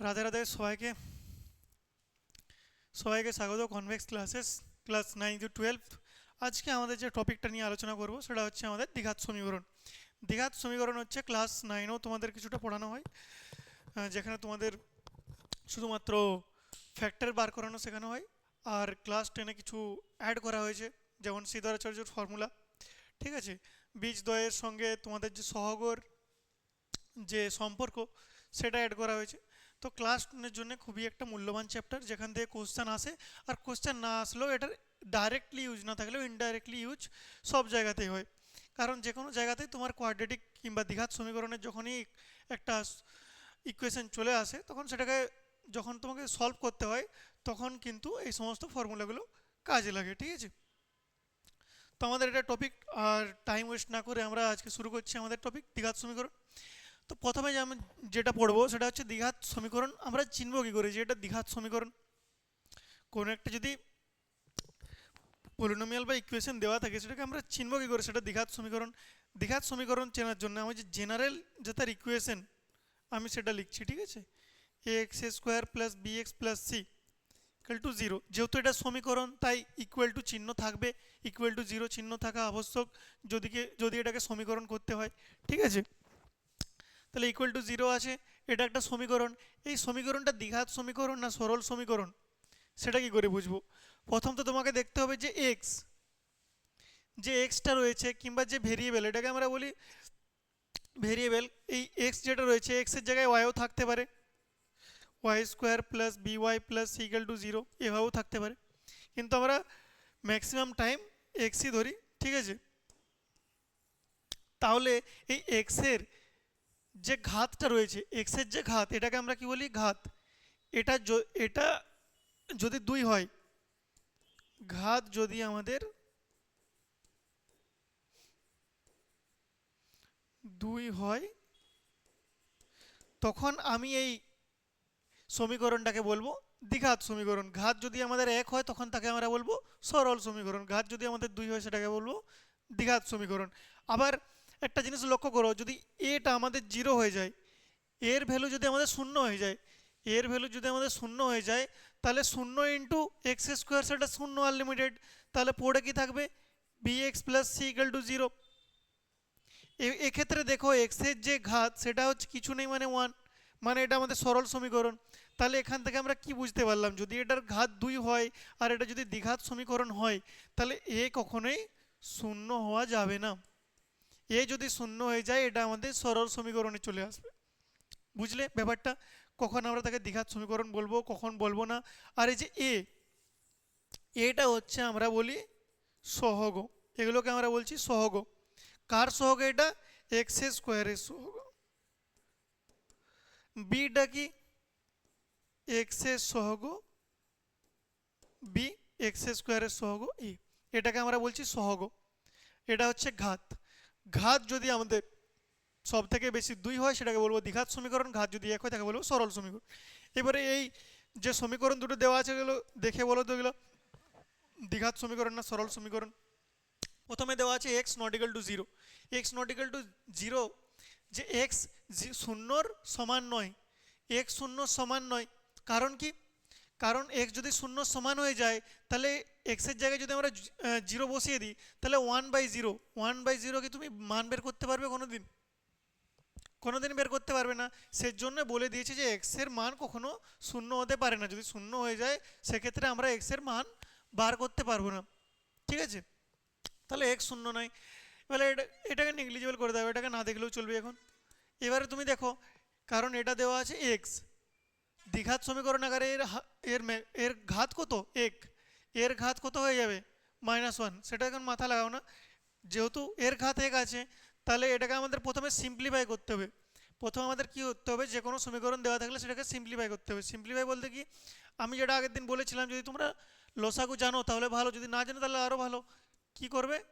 রাধে রাধে, সবাইকে। সবাইকে স্বাগত Convex classes class nine to twelve আজকে আমাদের যে টপিকটা নিয়ে আলোচনা করব, সেটা হচ্ছে আমাদের দীঘাত সমীকরণ। দীঘাত সমীকরণ হচ্ছে ক্লাস নাইনেও তোমাদের কিছুটা পড়ানো হয়। যেখানে তোমাদের শুধুমাত্র ফ্যাক্টর বার করানো শেখানো হয়, আর ক্লাস টেনে কিছু অ্যাড করা হয়েছে, যেমন শ্রীধরাচার্যর ফর্মুলা ঠিক আছে? বীজদ্বয়ের সঙ্গে তোমাদের যে সহগর যে সম্পর্ক, সেটা অ্যাড করা হয়েছে। তো ক্লাস টেনের জন্য খুবই একটা মূল্যবান চ্যাপ্টার যেখান থেকে কোশ্চেন আসে। আর কোশ্চেন না আসলেও এটার ডাইরেক্টলি ইউজ না থাকলেও ইনডাইরেক্টলি ইউজ সব জায়গাতেই হয়। কারণ যে কোনো জায়গাতেই তোমার কোয়াড্রেটিক কিংবা দ্বিঘাত সমীকরণের যখনই একটা ইকুয়েশন চলে আসে, তখন সেটাকে যখন তোমাকে সলভ করতে হয়, তখন কিন্তু এই সমস্ত ফর্মুলাগুলো কাজে লাগে, ঠিক আছে? তো আমাদের এটা টপিক আর টাইম ওয়েস্ট না করে আমরা আজকে শুরু করছি আমাদের টপিক দ্বিঘাত সমীকরণ। তো প্রথমে আমি যেটা পড়ব সেটা হচ্ছে দ্বিঘাত সমীকরণ। আমরা চিনব কী করে যে এটা দ্বিঘাত সমীকরণ? কোনো একটা যদি পলিনোমিয়াল বা ইকুয়েশন দেওয়া থাকে, সেটাকে আমরা চিনব কী করে? সেটা দ্বিঘাত সমীকরণ। দ্বিঘাত সমীকরণ চেনার জন্য আমি যে জেনারেল যে তার ইকুয়েশন আমি সেটা লিখছি, ঠিক আছে? A X square plus B X plus C equal to zero যেহেতু এটা সমীকরণ, তাই ইকুয়াল টু চিহ্ন থাকবে। ইকুয়াল টু জিরো চিহ্ন থাকা আবশ্যক। যদি যদি এটাকে সমীকরণ করতে হয়, ঠিক আছে? তাহলে ইকুয়াল টু জিরো আছে, এটা একটা সমীকরণ। এই সমীকরণটা দ্বিঘাত সমীকরণ না সরল সমীকরণ? সেটা কি করে বুঝব? প্রথম তো তোমাকে দেখতে হবে যে এক্স যে এক্সটা রয়েছে কিংবা যে ভেরিয়েবল এটাকে আমরা বলি ভেরিয়েবল এই এক্স যেটা রয়েছে এক্সের জায়গায় ওয়াইও থাকতে পারে। Y square plus B Y plus equal to zero এভাবেও থাকতে পারে। কিন্তু আমরা ম্যাক্সিমাম টাইম এক্সই ধরি, ঠিক আছে? তাহলে এই এক্সের যে ঘাতটা রয়েছে এক্সের যে ঘাত, এটাকে আমরা কি বলি? ঘাত। এটা এটা যদি দুই হয়, ঘাত যদি আমাদের দুই হয়, তখন আমি এই সমীকরণটাকে বলব দ্বিঘাত সমীকরণ। ঘাত যদি আমাদের এক হয়, তখন তাকে আমরা বলব সরল সমীকরণ। ঘাত যদি আমাদের দুই হয়, সেটাকে বলব দ্বিঘাত সমীকরণ। আবার একটা জিনিস লক্ষ্য করো, যদি এটা আমাদের জিরো হয়ে যায়, এর ভ্যালু যদি আমাদের শূন্য হয়ে যায়, এর ভ্যালু যদি আমাদের শূন্য হয়ে যায়, তাহলে শূন্য ইন্টু এক্স স্কোয়ার সেটা শূন্য আনলিমিটেড তাহলে পড়ে কি থাকবে? B X plus C equal to zero এক্ষেত্রে দেখো এক্সের যে ঘাত, সেটা হচ্ছে কিছু নেই মানে ওয়ান মানে এটা আমাদের সরল সমীকরণ। তাহলে এখান থেকে আমরা কি বুঝতে পারলাম? যদি এটার ঘাত দুই হয়, আর এটা যদি দ্বিঘাত সমীকরণ হয়, তাহলে এ কখনোই শূন্য হওয়া যাবে না। এ যদি শূন্য হয়ে যায়, এটা আমাদের সরল সমীকরণে চলে আসবে। বুঝলে ব্যাপারটা? কখন আমরা তাকে দ্বিঘাত সমীকরণ বলব, কখন বলব না? আর এই যে এ এটা হচ্ছে আমরা বলি সহগ। এগুলোকে আমরা বলছি সহগ। কার সহগ এটা? এক্স স্কোয়ারের সহগ। বিটা কি? এক্সের সহগ। বি এক্স স্কোয়ারের সহগ। এ এটাকে আমরা বলছি সহগ। এটা হচ্ছে ঘাত। ঘাত যদি আমাদের সব থেকে বেশি দুই হয়, সেটাকে বলব দ্বিঘাত সমীকরণ, ঘাত যদি এক হয়, তাকে বলব সরল সমীকরণ। এবারে এই যে সমীকরণ দুটো দেওয়া আছে, এগুলো দেখে বলো তো এগুলো। দ্বিঘাত সমীকরণ না সরল সমীকরণ? প্রথমে দেওয়া আছে X not equal to zero X not equal to zero যে এক্স শূন্যর সমান নয় এক্স শূন্য সমান নয়, কারণ কি? কারণ এক্স যদি শূন্য সমান হয়ে যায়, তাহলে এক্সের জায়গায় যদি আমরা জিরো বসিয়ে দিই, তাহলে one by zero one by zero কি তুমি মান বের করতে পারবে কোনো দিন কোনো দিন বের করতে পারবে না। সেই জন্য বলে দিয়েছে যে এক্সের মান কখনো শূন্য হতে পারে না। যদি শূন্য হয়ে যায়, সেক্ষেত্রে আমরা এক্সের মান বার করতে পারব না। ঠিক আছে? তাহলে এক্স শূন্য নয় এবারে এটা, এটাকে নেগলিজিবল করে দেবে এটাকে না দেখলেও চলবে এখন। এবারে তুমি দেখো, কারণ এটা দেওয়া আছে এক্স দ্বিঘাত সমীকরণ আকারে এর এর এর ঘাত কত? এক। এর ঘাত কত হয়ে যাবে? Minus one. সেটা এখন মাথা লাগাও না। যেহেতু এর ঘাত এক আছে, তাহলে এটাকে আমাদের প্রথমে সিম্পলিফাই করতে হবে। প্রথমে আমাদের কি করতে হবে? যে কোনো সমীকরণ দেওয়া থাকলে সেটাকে সিম্পলিফাই করতে হবে। সিম্পলিফাই বলতে কি? আমি যেটা আগের দিন বলেছিলাম, যদি তোমরা লসাগু জানো, তাহলে ভালো। যদি না জানো, তাহলে আরও ভালো। কি করবে?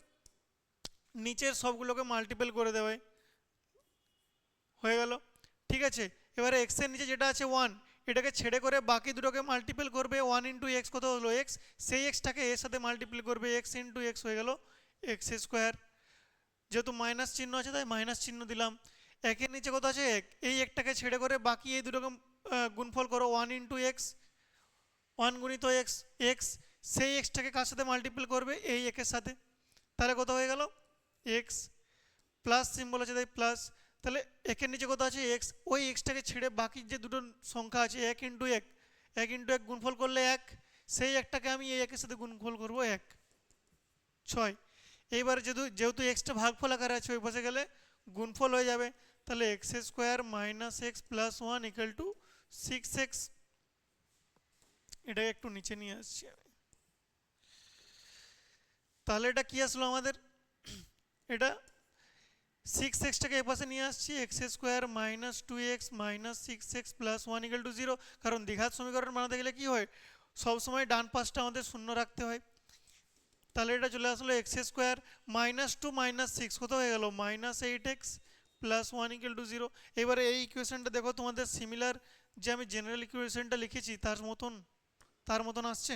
নিচের সবগুলোকে মাল্টিপল করে দেবে। হয়ে গেল। ঠিক আছে? এবারে এক্সের নিচে যেটা আছে ওয়ান এটাকে ছেড়ে করে বাকি দুটোকে মাল্টিপল করবে ওয়ান ইন্টু এক্স কত হলো এক্স সেই এক্সটাকে এর সাথে মাল্টিপল করবে এক্স ইন্টু এক্স হয়ে গেল এক্স স্কোয়ার যেহেতু মাইনাস চিহ্ন আছে, তাই মাইনাস চিহ্ন দিলাম। একের নিচে কত আছে? এক। এই একটাকে ছেড়ে করে বাকি এই দুটোকে গুণফল করো ওয়ান ইন্টু এক্স ওয়ান গুণিত এক্স এক্স সেই এক্সটাকে কার সাথে মাল্টিপল করবে? এই একের সাথে। তাহলে কত হয়ে গেল? এক্স প্লাস সিম্বল আছে তাই প্লাস তাহলে একের নিচে কত আছে? এক্স ওই এক্সটাকে ছেড়ে বাকি যে দুটো সংখ্যা আছে, এক ইন্টু এক এক ইন্টু এক গুণফল করলে এক, সেই একটাকে আমি এই একের সাথে গুণফল করব এক। ছয়। এইবার যেহেতু যেহেতু এক্সটা ভাগফল আকারে আছে, ওই পাশে গেলে গুণফল হয়ে যাবে। তাহলে X square minus X plus one equal to six X এটাকে একটু নিচে নিয়ে আসছি আমি। তাহলে এটা কি আসলো আমাদের? এটা সিক্স এক্সটাকে এপাশে নিয়ে আসছি X square minus two X minus six X plus one equal to zero কারণ দীঘাত সমীকরণ বানাতে গেলে কি হয়? সবসময় ডান পাশটা আমাদের শূন্য রাখতে হয়। তাহলে এটা চলে আসলো X square minus two minus six কোথাও হয়ে গেল? Minus eight X plus one equal to zero এবারে এই ইকুয়েশনটা দেখো, তোমাদের সিমিলার যে আমি জেনারেল ইকুয়েশনটা লিখেছি, তার মতন তার মতন আসছে।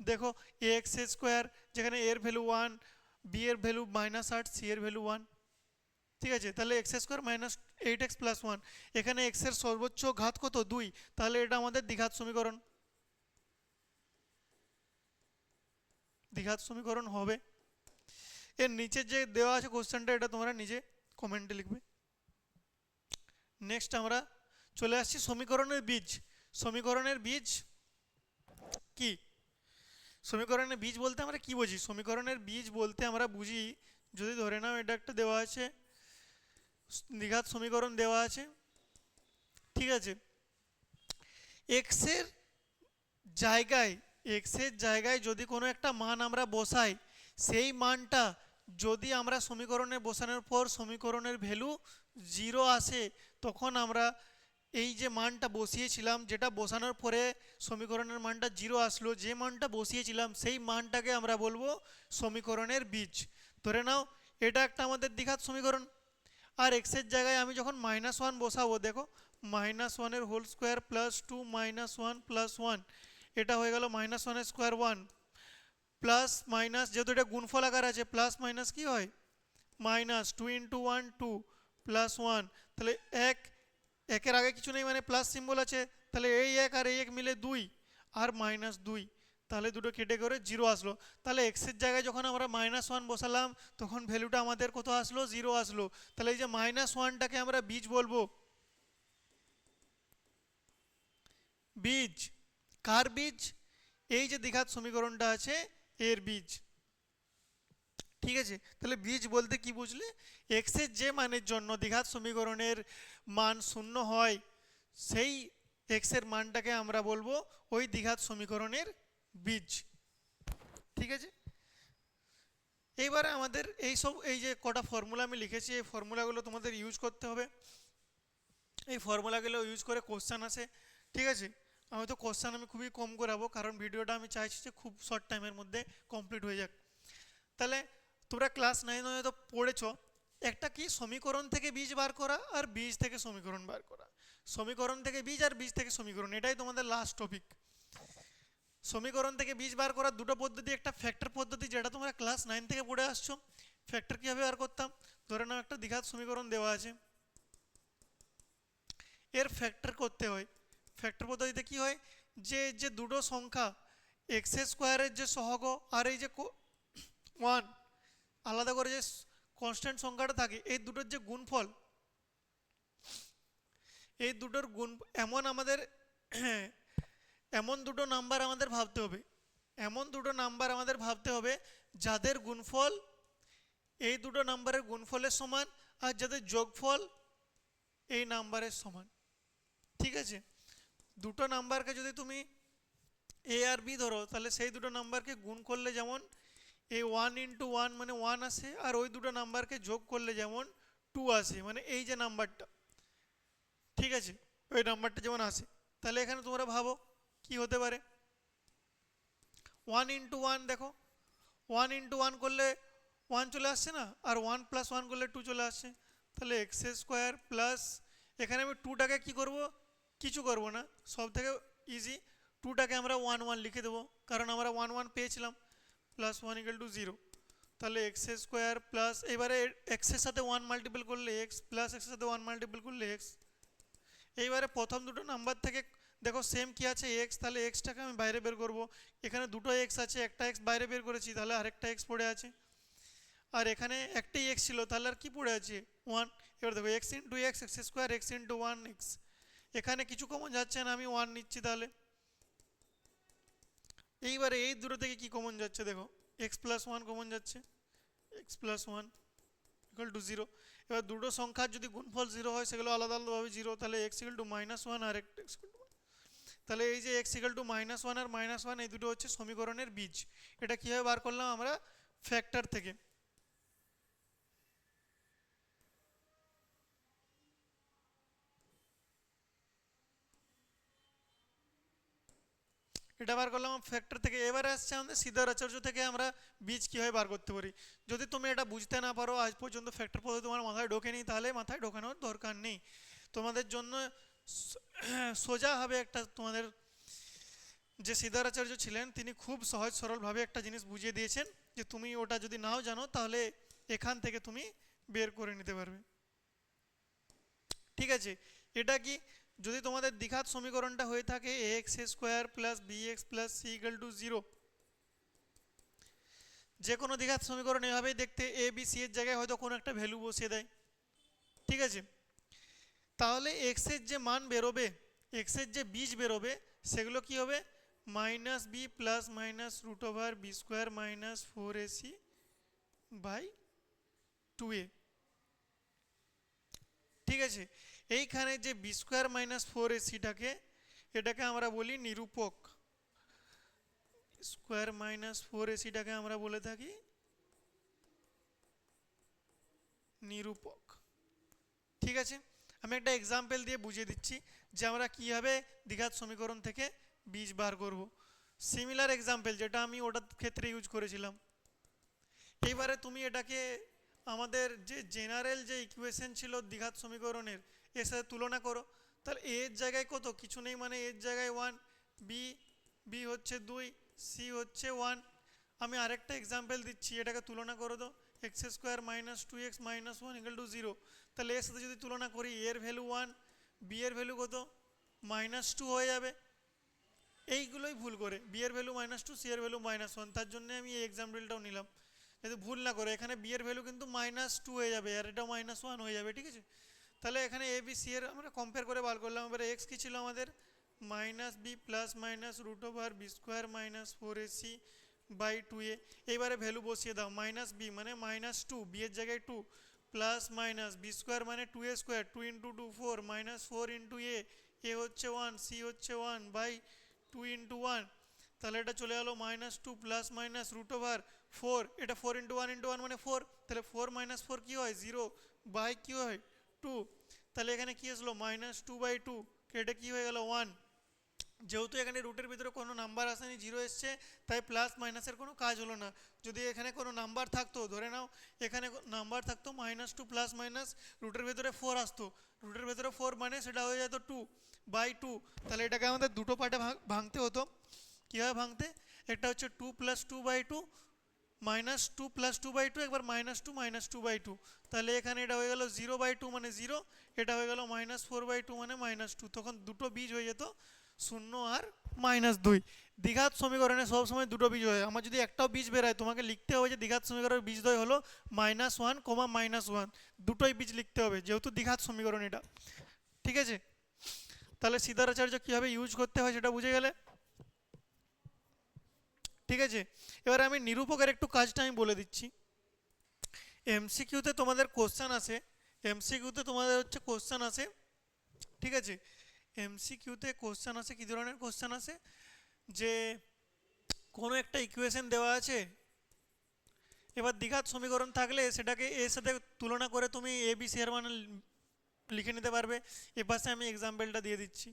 দেখো এ এক্স স্কোয়ার যেখানে এর ভ্যালু ওয়ান বি এর ভ্যালু মাইনাস আট সি এর ভ্যালু ওয়ান ঠিক আছে, তাহলে X square minus eight X plus one এখানে এক্সের সর্বোচ্চ ঘাত কত? দুই। তাহলে এটা আমাদের দ্বিঘাত সমীকরণ। দ্বিঘাত সমীকরণ হবে। এর নিচে যে দেওয়া আছে কোশ্চেনটা, এটা তোমরা নিজে কমেন্টে লিখবে। নেক্সট আমরা চলে আসছি সমীকরণের বীজ। সমীকরণের বীজ কি? সমীকরণের বীজ বলতে আমরা কি বুঝি? সমীকরণের বীজ বলতে আমরা বুঝি, যদি ধরে নাও এটা একটা দেওয়া আছে দ্বিঘাত সমীকরণ দেওয়া আছে। ঠিক আছে? এক্সের জায়গায় এক্সের জায়গায় যদি কোনো একটা মান আমরা বসাই, সেই মানটা যদি আমরা সমীকরণে বসানোর পর সমীকরণের ভ্যালু জিরো আসে, তখন আমরা এই যে মানটা বসিয়েছিলাম, যেটা বসানোর পরে সমীকরণের মানটা জিরো আসলো, যে মানটা বসিয়েছিলাম, সেই মানটাকে আমরা বলব সমীকরণের বীজ। ধরে নাও, এটা একটা আমাদের দ্বিঘাত সমীকরণ। আর এক্সের জায়গায় আমি যখন মাইনাস ওয়ান বসাবো, দেখো মাইনাস ওয়ানের whole square plus two minus one plus one এটা হয়ে গেল মাইনাস ওয়ানের স্কোয়ার ওয়ান প্লাস মাইনাস যেহেতু এটা গুণফল আকার আছে প্লাস মাইনাস কি হয়? Minus two into one two plus one তাহলে এক, একের আগে কিছু নেই মানে প্লাস সিম্বল আছে, তাহলে এই এক আর এই এক মিলে দুই, আর মাইনাস দুই তাহলে দুটো কেটে করে জিরো আসলো। তাহলে এক্সের জায়গায় যখন আমরা মাইনাস ওয়ান বসালাম, তখন ভ্যালুটা আমাদের কত আসলো? জিরো আসলো। তাহলে এই যে মাইনাস ওয়ানটাকে আমরা বীজ বলব। বীজ, কার বীজ? এই যে দীঘাত সমীকরণটা আছে, এর বীজ। ঠিক আছে? তাহলে বীজ বলতে কি বুঝলে? এক্সের যে মানের জন্য দীঘাত সমীকরণের মান শূন্য হয়, সেই এক্সের মানটাকে আমরা বলব ওই দ্বিঘাত সমীকরণের বীজ। ঠিক আছে? এইবারে আমাদের এই সব, এই যে কটা ফর্মুলা আমি লিখেছি, এই ফর্মুলাগুলো তোমাদের ইউজ করতে হবে। এই ফর্মুলাগুলো ইউজ করে কোশ্চান আসে। ঠিক আছে? আমি তো কোশ্চান আমি খুবই কম করাবো, কারণ ভিডিওটা আমি চাইছি যে খুব শর্ট টাইমের মধ্যে কমপ্লিট হয়ে যাক। তাহলে তোমরা ক্লাস নাইন হয়তো পড়েছ, একটা কি সমীকরণ থেকে বীজ বার করা আর বীজ থেকে সমীকরণ বার করা? সমীকরণ থেকে বীজ আর বীজ থেকে সমীকরণ, এটাই তোমাদের লাস্ট টপিক সমীকরণ থেকে বীজ বার করার দুটো পদ্ধতি, একটা ফ্যাক্টর পদ্ধতি, যেটা তোমরা ক্লাস নাইন থেকে পড়ে আসছো। ফ্যাক্টর কীভাবে বার করতাম? ধরে নাও একটা দ্বিঘাত সমীকরণ দেওয়া আছে। এর ফ্যাক্টর করতে হয়। ফ্যাক্টর পদ্ধতিতে কি হয়? যে যে দুটো সংখ্যা এক্স স্কোয়ারের যে সহগ আর এই যে ওয়ান আলাদা করে যে কনস্ট্যান্ট সংখ্যাটা থাকে, এই দুটোর যে গুণফল, এই দুটোর গুণ, এমন আমাদের এমন দুটো নাম্বার আমাদের ভাবতে হবে। এমন দুটো নাম্বার আমাদের ভাবতে হবে যাদের গুণফল এই দুটো নাম্বারের গুণফলের সমান আর যাদের যোগফল এই নাম্বারের সমান। ঠিক আছে? দুটো নাম্বারকে যদি তুমি এ আর বি ধরো, তাহলে সেই দুটো নাম্বারকে গুণ করলে যেমন এই ওয়ান ইন্টু ওয়ান মানে ওয়ান আসে, আর ওই দুটো নাম্বারকে যোগ করলে যেমন টু আসে মানে এই যে নাম্বারটা। ঠিক আছে? ওই নাম্বারটা যেমন আসে। তাহলে এখানে তোমরা ভাবো কি হতে পারে? ওয়ান ইন্টু ওয়ান দেখো ওয়ান ইন্টু ওয়ান করলে ওয়ান চলে আসছে না? আর ওয়ান প্লাস ওয়ান করলে টু চলে আসছে। তাহলে এক্স স্কোয়ার প্লাস এখানে আমি টুটাকে কি করব? কিছু করব না। সব থেকে ইজি টুটাকে আমরা ওয়ান ওয়ান লিখে দেবো। কারণ আমরা ওয়ান ওয়ান পেয়েছিলাম। Plus one equal to zero তাহলে এক্স স্কোয়ার প্লাস এবারে এক্সের সাথে ওয়ান মাল্টিপল করলে এক্স প্লাস এক্সের সাথে ওয়ান মাল্টিপল করলে এক্স এইবারে প্রথম দুটো নাম্বার থেকে দেখো সেম কি আছে এক্স তাহলে এক্সটাকে আমি বাইরে বের করব। এখানে দুটো এক্স আছে, একটা এক্স বাইরে বের করেছি, তাহলে আরেকটা এক্স পড়ে আছে। আর এখানে একটাই এক্স ছিল, তাহলে আর কি পড়ে আছে? ওয়ান এবার দেখো X into X X square X into one X এখানে কিছু কমন যাচ্ছে না, আমি ওয়ান নিচ্ছি তাহলে। এইবারে এই দুটো থেকে কি কমন যাচ্ছে দেখো? এক্স প্লাস ওয়ান কমন যাচ্ছে। X plus one equal to zero এবার দুটো সংখ্যার যদি গুণফল জিরো হয়, সেগুলো আলাদা আলাদাভাবে জিরো তাহলে X equal to minus one R X তাহলে এই যে X equal to minus one R minus one এই দুটো হচ্ছে সমীকরণের বীজ। এটা কীভাবে বার করলাম আমরা? ফ্যাক্টর থেকে। এটা বার করলাম ফ্যাক্টর থেকে। এবারে আসছে আমাদের সিদ্ধার আচার্য থেকে আমরা বীজ কীভাবে বার করতে পারি? যদি তুমি এটা বুঝতে না পারো, আজ পর্যন্ত ফ্যাক্টর পদ্ধতি তোমার মাথায় ঢোকে নি তাহলে মাথায় ঢোকানোর দরকার নেই। তোমাদের জন্য সোজা হবে একটা তোমাদের যে সিদ্ধারাচার্য ছিলেন, তিনি খুব সহজ সরলভাবে একটা জিনিস বুঝিয়ে দিয়েছেন যে তুমি ওটা যদি নাও জানো, তাহলে এখান থেকে তুমি বের করে নিতে পারবে। ঠিক আছে? এটা কি যদি তোমাদের দ্বিঘাত সমীকরণটা হয়ে থাকে A X square plus B X plus C equal to zero যে কোনো দ্বিঘাত সমীকরণ এভাবেই দেখতে এ বি সি এর জায়গায় হয়তো কোনো একটা ভ্যালু বসিয়ে দেয়। ঠিক আছে? তাহলে এক্সের যে মান বেরোবে এক্সের যে বীজ বেরোবে, সেগুলো কি হবে? Minus B plus minus root over B square minus four AC by two A ঠিক আছে? এইখানে যে বি স্কোয়ার মাইনাস ফোর এসিটাকে এটাকে আমরা বলি নিরূপক। স্কোয়ার মাইনাস ফোর এসিটাকে আমরা বলে থাকি নিরূপক। ঠিক আছে? আমি একটা এক্সাম্পল দিয়ে বুঝিয়ে দিচ্ছি যে আমরা কীভাবে দ্বিঘাত সমীকরণ থেকে বীজ বার করব। সিমিলার এক্সাম্পল যেটা আমি ওটার ক্ষেত্রে ইউজ করেছিলাম। এইবারে তুমি এটাকে আমাদের যে জেনারেল যে ইকুয়েশন ছিল দীঘাত সমীকরণের, এর সাথে তুলনা করো। তাহলে এর জায়গায় কত? কিছু নেই মানে এর জায়গায় ওয়ান বি বি হচ্ছে দুই সি হচ্ছে ওয়ান আমি আরেকটা এক্সাম্পল দিচ্ছি, এটাকে তুলনা করো তো X square minus two X minus one equal to zero তাহলে এর সাথে যদি তুলনা করি এর ভ্যালু ওয়ান বি এর ভ্যালু কত? মাইনাস টু হয়ে যাবে। এইগুলোই ভুল করে। বি এর ভ্যালু মাইনাস টু সি এর ভ্যালু মাইনাস ওয়ান তার জন্য আমি এই এক্সাম্পলটাও নিলাম। যাতে ভুল না করে, এখানে বি এর ভ্যালু কিন্তু মাইনাস টু হয়ে যাবে আর এটাও মাইনাস ওয়ান হয়ে যাবে, ঠিক আছে? তাহলে এখানে এ বি সি এর আমরা কম্পেয়ার করে বার করলাম। এবারে এক্স কী ছিল আমাদের? Minus B plus minus root over B square minus four A C by two A এইবারে ভ্যালু বসিয়ে দাও মাইনাস বি মানে মাইনাস টু বি এর জায়গায় two plus minus B square মানে two A square two into two four minus four into A A হচ্ছে one C হচ্ছে one by two into one তাহলে এটা চলে গেলো minus two plus minus root over four এটা four into one into one মানে four তাহলে four minus four কী হয়? জিরো বাই কী হয়? টু তাহলে এখানে কী আসলো? মাইনাস টু বাই টু কেটে কী হয়ে গেল? ওয়ান যেহেতু এখানে রুটের ভিতরে কোনো নাম্বার আসেনি জিরো এসছে, তাই প্লাস মাইনাসের কোনো কাজ হলো না। যদি এখানে কোনো নাম্বার থাকতো, ধরে নাও, এখানে নাম্বার থাকতো মাইনাস টু প্লাস মাইনাস রুটের ভিতরে ফোর আসতো। রুটের ভিতরে ফোর মানে সেটা হয়ে যেত টু বাই টু তাহলে এটাকে আমাদের দুটো পার্টে ভাঙতে হতো। কীভাবে ভাঙতে? একটা হচ্ছে two plus two by two minus two plus two by two একবার minus two minus two by two তাহলে এখানে এটা হয়ে গেল জিরো বাই টু মানে জিরো এটা হয়ে গেল মাইনাস ফোর বাই টু মানে মাইনাস টু তখন দুটো বীজ হয়ে যেত। শূন্য আর মাইনাস দুই। দীঘাত সমীকরণে সবসময় দুটো বীজ হয়। আমার যদি একটাও বীজ বেরোয়, তোমাকে লিখতে হবে যে দীঘাত সমীকরণের বীজ বীজদ্বয় হলো minus one comma minus one. দুটোই বীজ লিখতে হবে, যেহেতু দীঘাত সমীকরণ এটা। ঠিক আছে? তাহলে সিদ্ধারাচার্য কীভাবে ইউজ করতে হয় সেটা বুঝে গেলে? ঠিক আছে? এবার আমি নিরূপকের একটু কাজটা আমি বলে দিচ্ছি। এমসিকিউতে তোমাদের কোশ্চেন আসে। এমসিকিউতে তোমাদের হচ্ছে কোশ্চেন আসে। ঠিক আছে? এমসিকিউতে কোশ্চেন আসে, কী ধরনের কোশ্চেন আছে যে কোনো একটা ইকুয়েশন দেওয়া আছে, এবার দীঘাত সমীকরণ থাকলে সেটাকে এর সাথে তুলনা করে তুমি এ বি সি এর মানে লিখে নিতে পারবে। এ পাশে আমি এক্সাম্পলটা দিয়ে দিচ্ছি।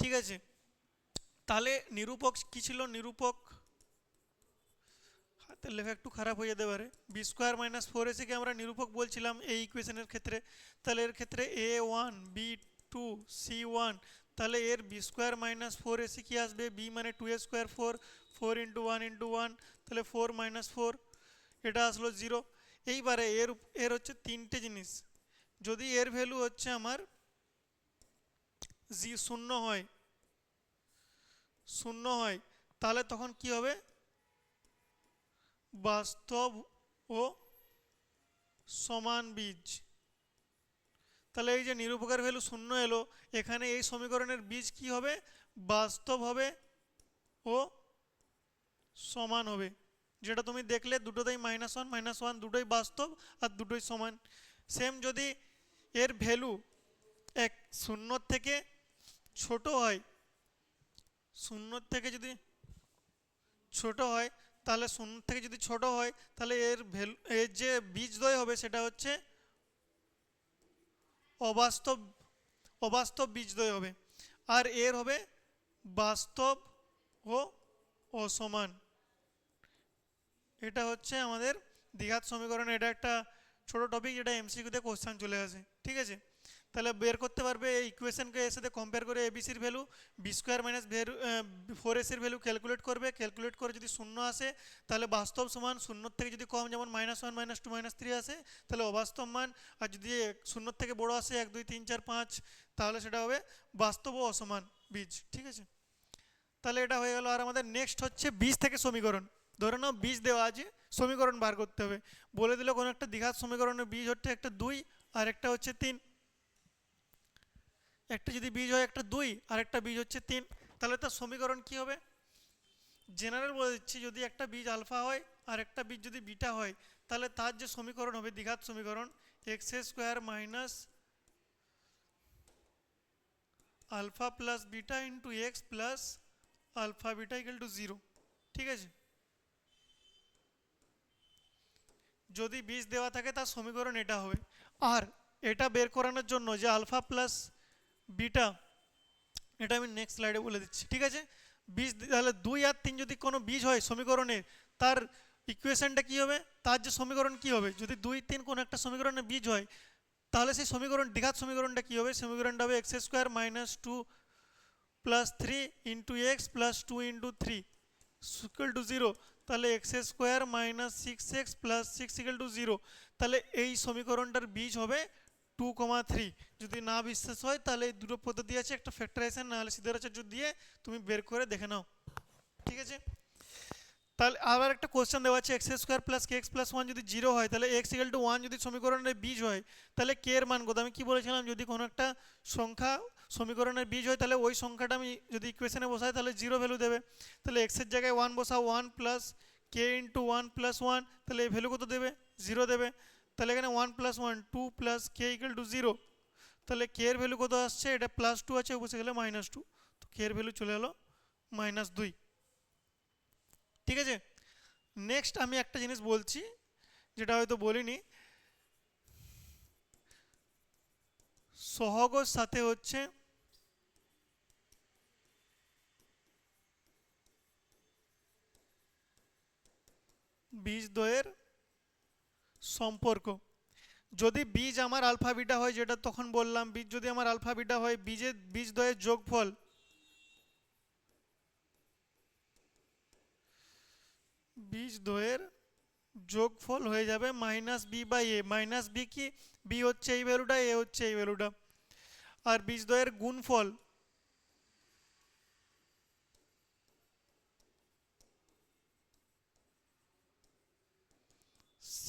ঠিক আছে? তাহলে নিরূপক, কী ছিল নিরূপক? হাতের লেখা একটু খারাপ হয়ে যেতে পারে। বি স্কোয়ার মাইনাস ফোর এসিকে আমরা নিরূপক বলছিলাম এই ইকুয়েশনের ক্ষেত্রে। তাহলে এর ক্ষেত্রে A one B two C one তাহলে এর B square minus four AC কি আসবে? বি মানে two A square four four into one into one তাহলে ফোর মাইনাস ফোর এটা আসলো জিরো এইবারে এর এর হচ্ছে তিনটে জিনিস। যদি এর ভ্যালু হচ্ছে আমার জি শূন্য হয় শূন্য হয়, তাহলে তখন কি হবে? বাস্তব ও সমান বীজ। তাহলে এই যে নিরুপকার ভ্যালু শূন্য এলো, এখানে এই সমীকরণের বীজ কি হবে? বাস্তব হবে ও সমান হবে। যেটা তুমি দেখলে দুটোতেই মাইনাস ওয়ান মাইনাস ওয়ান দুটোই বাস্তব আর দুটোই সমান। সেম যদি এর ভ্যালু এক শূন্যর থেকে ছোট হয়, শূন্যর থেকে যদি ছোট হয় তাহলে শূন্য থেকে যদি ছোট হয়, তাহলে এর ভ্যালু, এর যে বীজদ্বয় হবে সেটা হচ্ছে অবাস্তব অবাস্তব বীজদ্বয় হবে। আর এর হবে বাস্তব ও অসমান। এটা হচ্ছে আমাদের দ্বিঘাত সমীকরণ। এটা একটা ছোট টপিক যেটা এমসিকিউতে কোশ্চেন চলে আসে। ঠিক আছে? তাহলে বের করতে পারবে এই ইকুয়েশনকে এর সাথে কম্পেয়ার করে এবিসির value B square minus value four এসির ভ্যালু ক্যালকুলেট করবে। ক্যালকুলেট করে যদি শূন্য আসে, তাহলে বাস্তব সমান শূন্যর থেকে যদি কম, যেমন minus one minus two minus three আসে, তাহলে অবাস্তব মান। আর যদি শূন্যর থেকে বড় আসে, এক, দুই, তিন, চার, পাঁচ, তাহলে সেটা হবে বাস্তব ও অসমান বীজ। ঠিক আছে? তাহলে এটা হয়ে গেল। আর আমাদের নেক্সট হচ্ছে বীজ থেকে সমীকরণ। ধরে নাও, বীজ দেওয়া আছে, সমীকরণ বার করতে হবে। বলে দিল কোনো একটা দীঘার সমীকরণের বীজ হচ্ছে একটা দুই, আর একটা হচ্ছে তিন। একটা যদি বীজ হয় একটা দুই, আর একটা বীজ হচ্ছে তিন, তাহলে তার সমীকরণ কি হবে? জেনারেল বলে দিচ্ছি, যদি একটা বীজ আলফা হয়, আর একটা বীজ যদি বিটা হয়, তাহলে তার যে সমীকরণ হবে দ্বিঘাত সমীকরণ x square minus alpha plus beta into x plus alpha beta equal to zero ঠিক আছে? যদি বীজ দেওয়া থাকে তার সমীকরণ এটা হবে, আর এটা বের করানোর জন্য যে আলফা প্লাস বিটা, এটা আমি নেক্সট স্লাইডে বলে দিচ্ছি, ঠিক আছে? বীজ তাহলে দুই আর তিন যদি কোনো বীজ হয় সমীকরণে, তার ইকুয়েশনটা কি হবে? তার যে সমীকরণ কি হবে? যদি দুই, তিন কোনো একটা সমীকরণে বীজ হয়, তাহলে সেই সমীকরণ, দ্বিঘাত সমীকরণটা কি হবে? সমীকরণটা হবে x square minus two plus three into x plus two into three equal to zero তাহলে x square minus six x plus six equal to zero তাহলে এই সমীকরণটার বীজ হবে টু কমা থ্রি যদি না বিশ্বাস হয়, তাহলে এই দুটো পদ্ধতি আছে, একটা ফ্যাক্টরাইজেশন নাহলে সিদ্ধারাচার্য দিয়ে তুমি বের করে দেখে নাও। ঠিক আছে? তাহলে আবার একটা কোশ্চেন দেওয়া আছে x square plus k x plus one যদি জিরো হয়, তাহলে এক্স ইকাল টু ওয়ান যদি সমীকরণের বীজ হয়, তাহলে কে এর মান কত? আমি কি বলেছিলাম, যদি কোনো একটা সংখ্যা সমীকরণের বীজ হয়, তাহলে ওই সংখ্যাটা আমি যদি ইকুয়েশনে বসাই, তাহলে জিরো ভ্যালু দেবে। তাহলে এক্সের জায়গায় ওয়ান বসা one plus k into one plus one তাহলে এই ভ্যালু কত দেবে? জিরো দেবে। তাহলে এখানে one plus one two plus k equal to zero তাহলে কে এর ভ্যালু কত আসছে? এটা প্লাস টু আছে বসে গেলে মাইনাস টু তো কে এর ভ্যালু চলে এলো মাইনাস দুই। ঠিক আছে? নেক্সট আমি একটা জিনিস বলছি, যেটা হয়তো বলিনি। সহগর সাথে হচ্ছে বীজদ্বয়ের সম্পর্ক। যদি বীজ আমার আলফা বিটা হয়, যেটা তখন বললাম, বীজ যদি আমার আলফা বিটা হয় বীজের বীজ বীজদ্বয়ের যোগফল। বীজ দ্বয়ের যোগফল হয়ে যাবে minus b by a. Minus b কি? বি হচ্ছে এই ভ্যালুটা এ হচ্ছে এই ভ্যালুটা আর বীজ দ্বয়ের গুণফল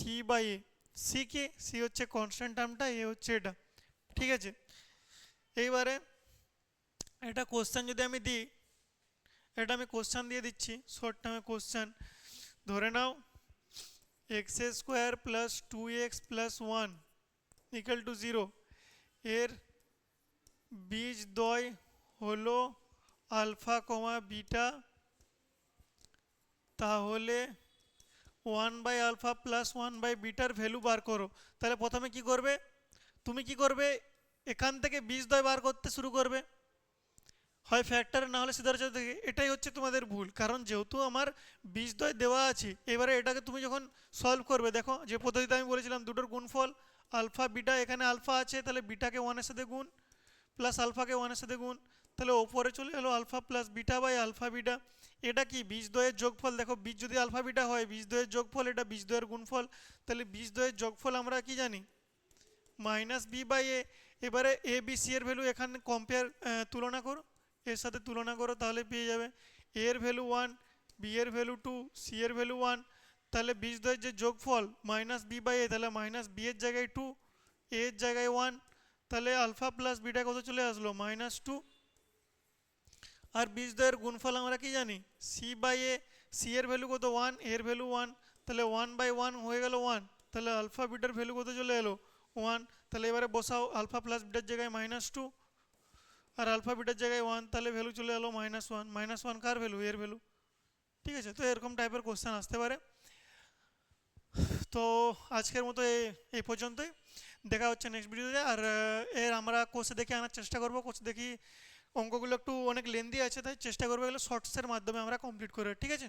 সি বাই এ সি কি সি হচ্ছে কনস্ট্যান্ট টার্মটা এ হচ্ছে এটা। ঠিক আছে? এইবারে এটা কোশ্চেন যদি আমি দিই, এটা আমি কোশ্চেন দিয়ে দিচ্ছি শর্ট টার্মে কোশ্চেন ধরে নাও x square plus two x plus one equal to zero এর বীজ দয় হলো আলফা কমা বিটা তাহলে one by alpha plus one by bitter value বার করো। তাহলে প্রথমে কি করবে? তুমি কি করবে? এখান থেকে বীজ দয় বার করতে শুরু করবে। হয় ফ্যাক্টর না হলে সিদ্ধার্থ থেকে এটাই হচ্ছে তোমাদের ভুল। কারণ যেহেতু আমার বীজদ্বয় দেওয়া আছে, এবারে এটাকে তুমি যখন সলভ করবে, দেখো যে পদ্ধতিতে আমি বলেছিলাম দুটোর গুণফল আলফা বিটা এখানে আলফা আছে, তাহলে বিটাকে ওয়ানের সাথে গুণ প্লাস আলফাকে ওয়ানের সাথে গুণ। তাহলে ওপরে চলে এলো alpha plus beta by alpha beta এটা কি বীজ দ্বয়ের যোগফল? দেখো, বীজ যদি আলফা বিটা হয়, বীজ দ্বয়ের যোগফল, এটা বীজ দ্বয়ের গুণফল। তাহলে বীজ দ্বয়ের যোগফল আমরা কি জানি? Minus b by a. এবারে এ, বি, সি এর ভ্যালু এখানে কম্পেয়ার তুলনা করো। এর সাথে তুলনা করো, তাহলে পেয়ে যাবে। এ এর ভ্যালু ওয়ান, বি এর ভ্যালু টু, সি এর ভ্যালু ওয়ান। তাহলে বীজ দ্বয়ের যে যোগফল, মাইনাস বি বাই এ, তাহলে মাইনাস বি এর জায়গায় টু এর জায়গায় ওয়ান। তাহলে আলফা প্লাস বিটা কত চলে আসলো? Minus two. আর বীজ বীজদ্বয়ের গুণফল আমরা কি জানি? সি বাই এ সি এর ভ্যালু কত? ওয়ানের ভ্যালু ওয়ান তাহলে ওয়ান বাই ওয়ান হয়ে গেল ওয়ান তাহলে আলফা বিটার ভ্যালু কত চলে এলো? ওয়ান তাহলে এবারে বসাও আলফা প্লাস বিটার জায়গায় মাইনাস টু আর আলফা বিটার জায়গায় ওয়ান তাহলে ভ্যালু চলে এলো মাইনাস ওয়ান মাইনাস ওয়ান কার ভ্যালু এর ভ্যালু ঠিক আছে, তো এরকম টাইপের কোশ্চেন আসতে পারে। তো আজকের মতো এই পর্যন্তই। দেখা হচ্ছে নেক্সট ভিডিওতে আর, এর আমরা কোর্সে দেখে আনার চেষ্টা করব। কোর্সে দেখি অঙ্কগুলো একটু অনেক লেন্দি আছে, তাই চেষ্টা করব এগুলো শর্টসের মাধ্যমে আমরা কমপ্লিট করে, ঠিক আছে?